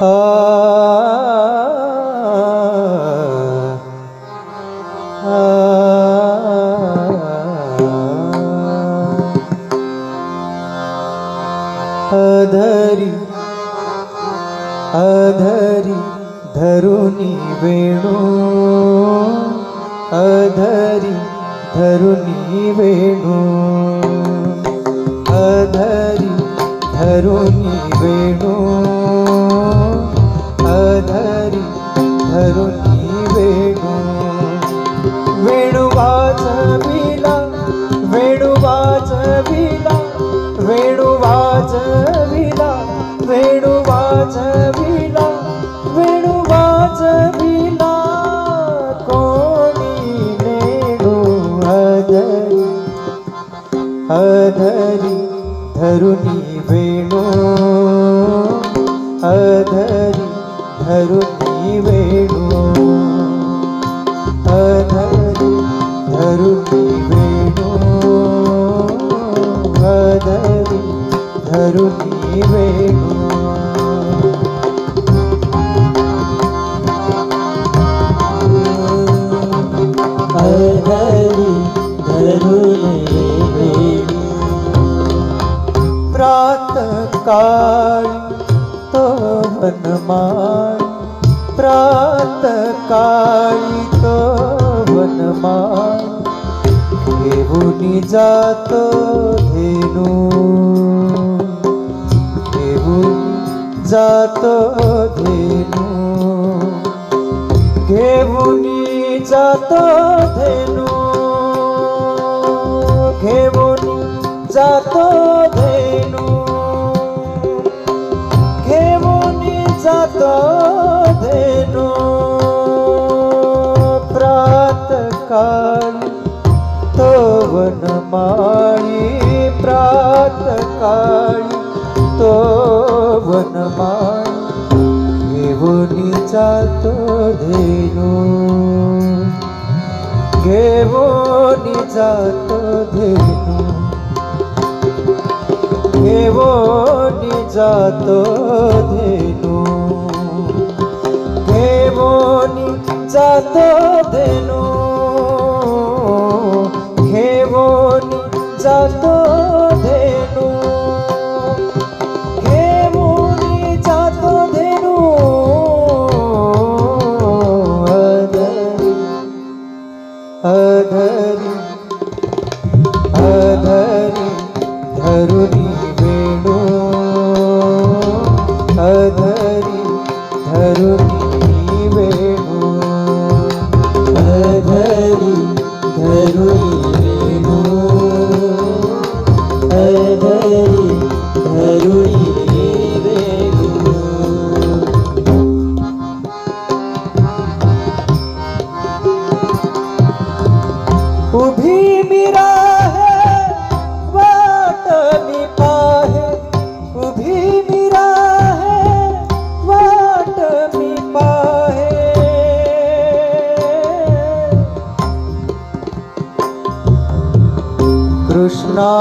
Oh. अधरी धरुनी वेणू। अधरी धरुनी वेणू। अधरी धरुनी वेणू ధరు నీవేడు అధరు ధరు నీవేడు అధరి ధరు నీవేడు কালী তো বনমা হেবুনি যাত ধেনু। হেবুন যাত ধেনু। ঘেবুনি যাত ধেনু। ঘেবুনি যাত ধেনু। ঘেবুনি যাত काली तोवन माळी प्रात काळी तोवन वनमाळी घेऊन जातो धेनू. घेऊन जातो धेनू. घेऊन जातो धेनू. घेऊन जातो धेनू. Hari Krishna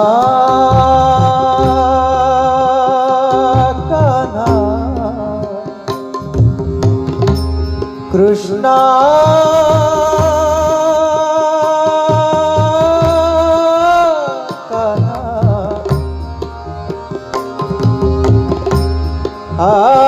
Kana Krishna Kana ah.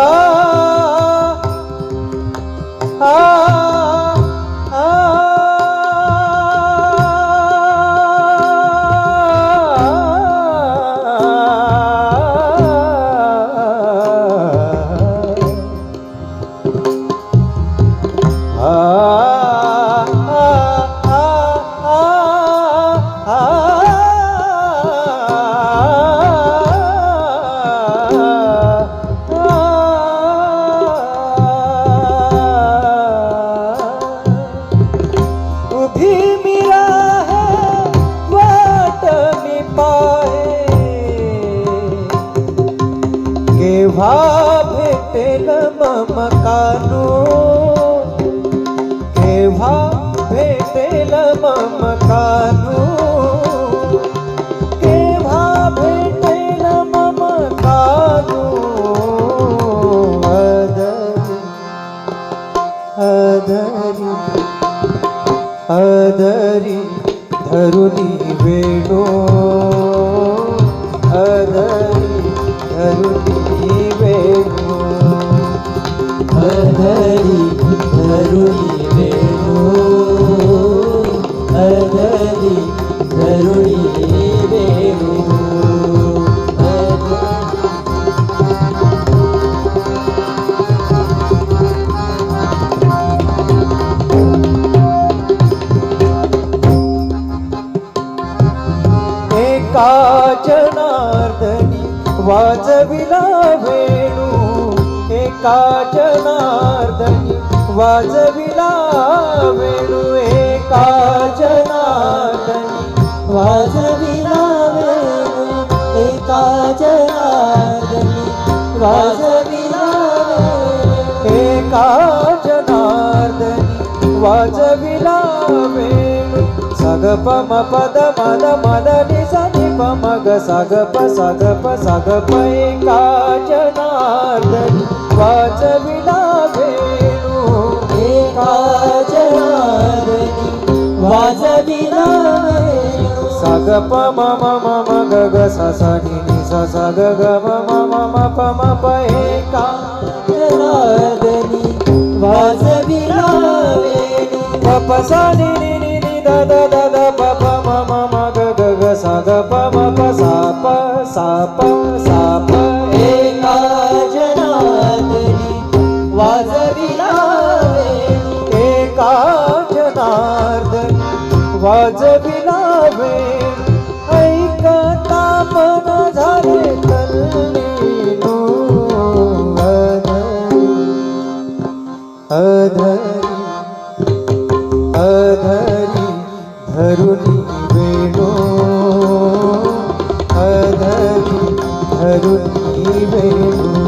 વિભા ભેટેલ મમકાનું अधरी धरुणी वेणू अधरी धरुणी वेणू एका जनार्दनी वाजविला वे एका जनार्दनी वाजविला वेणू एका जनार्दनी वाजविला वेणू एका जनार्दनी वाजविला वेणू एका वाजविला वेणू सग पम पद मद मद नि सा नि मग सग प सग प सग प एका वाचविला वेणू एका वाजविला वेणू सग प म म म म ग ग स स नि नि स स ग ग म म म म प म प एका जनार्दनी वाजविला वेणू प प स नि नि नि नि द द द द प प म म म ग ग ग स ग प म प सा प सा प सा एका वाजविला वेण ऐकता मन झाले तल्लीनो अधरी अधरी धरुणी वेणू अधरी धरुणी वेणू